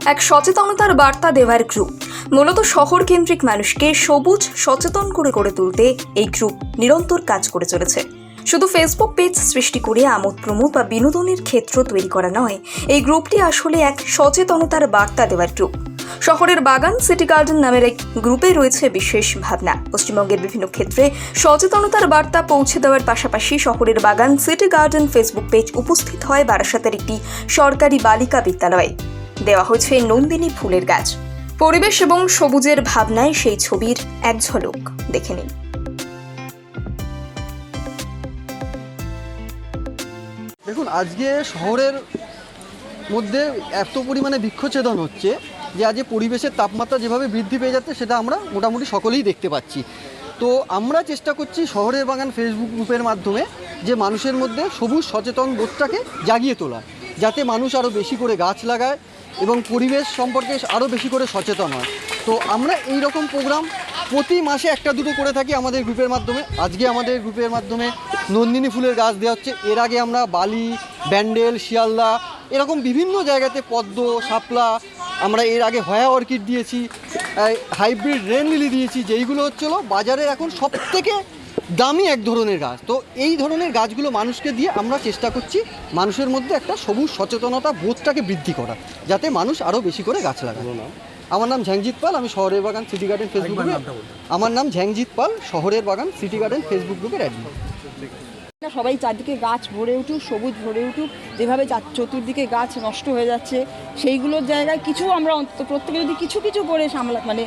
এক সচেতনতার বার্তা দেওয়ার গ্রুপ মূলত শহর কেন্দ্রিক মানুষকে সবুজ, সচেতন করে গড়ে তুলতে এই গ্রুপ নিরন্তর কাজ করে চলেছে। শুধু ফেসবুক পেজ সৃষ্টি করে আমোদ প্রমোদ বা বিনোদনের ক্ষেত্র তৈরি করা নয়, এই গ্রুপটি আসলে এক সচেতনতার বার্তা দেওয়ার গ্রুপ শহরের বাগান সিটি গার্ডেন নামের এক গ্রুপে রয়েছে বিশেষ ভাবনা। পশ্চিমবঙ্গের বিভিন্ন ক্ষেত্রে সচেতনতার বার্তা পৌঁছে দেওয়ার পাশাপাশি শহরের বাগান সিটি গার্ডেন ফেসবুক পেজ উপস্থিত হয় বারাসাতের একটি সরকারি বালিকা বিদ্যালয়ে। দেওয়া হয়েছে নন্দিনী ফুলের গাছ। পরিবেশ এবং সবুজের ভাবনায় সেই ছবির এক ঝলক। দেখে নিন। দেখুন, আজকে শহরের মধ্যে এত পরিমাণে বৃক্ষছেদন হচ্ছে যে আজকে পরিবেশের তাপমাত্রা যেভাবে বৃদ্ধি পেয়ে যাচ্ছে, সেটা আমরা মোটামুটি সকলেই দেখতে পাচ্ছি। তো আমরা চেষ্টা করছি শহরের বাগান ফেসবুক গ্রুপের মাধ্যমে যে মানুষের মধ্যে সবুজ সচেতন বোধটাকে জাগিয়ে তোলা যাতে মানুষ আরও বেশি করে গাছ লাগায় এবং পরিবেশ সম্পর্কে আরও বেশি করে সচেতন হয়। তো আমরা এই রকম প্রোগ্রাম প্রতি মাসে একটা দুটো করে থাকি আমাদের গ্রুপের মাধ্যমে। আজকে আমাদের গ্রুপের মাধ্যমে নন্দিনী ফুলের গাছ দেওয়া হচ্ছে। এর আগে আমরা বালি, ব্যান্ডেল, শিয়ালদা এরকম বিভিন্ন জায়গাতে পদ্ম, শাপলা, আমরা এর আগে হয়া অর্কিড দিয়েছি হাইব্রিড রেন লিলি দিয়েছি, যেইগুলো হচ্ছিল বাজারে এখন সব থেকে দামি এক ধরনের গাছ। তো এই ধরনের গাছগুলো মানুষকে দিয়ে আমরা চেষ্টা করছি মানুষের মধ্যে একটা সবুজ সচেতনতা বোধটাকে বৃদ্ধি করা যাতে মানুষ আরও বেশি করে গাছ লাগায়। আমার নাম ঝ্যাংজিৎ পাল আমি শহরের বাগান সিটি গার্ডেন ফেসবুক গ্রুপে আমার নাম ঝ্যাংজিৎ পাল শহরের বাগান সিটি গার্ডেন ফেসবুক গ্রুপের অ্যাডমিন সবাই চারদিকে গাছ ভরে উঠুক, সবুজ ভরে উঠুক, যেভাবে চতুর্দিকে গাছ নষ্ট হয়ে যাচ্ছে, সেইগুলোর জায়গায় কিছু আমরা অন্তত প্রত্যেকে যদি কিছু কিছু করে সামলা মানে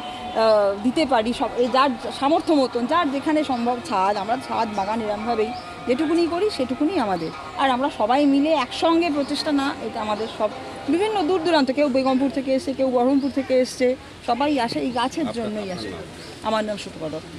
দিতে পারি, সব যার সামর্থ্য মতন, যার যেখানে সম্ভব ছাদ, আমরা ছাদ বাগান এরমভাবেই যেটুকুনি করি সেটুকুনি আমাদের। আর আমরা সবাই মিলে একসঙ্গে প্রচেষ্টা না, এটা আমাদের সব বিভিন্ন দূর দূরান্ত, কেউ বেগমপুর থেকে এসছে, কেউ বহরমপুর থেকে এসছে, সবাই আসে এই গাছের জন্যই আসে। আমার নাম সুতপা দত্ত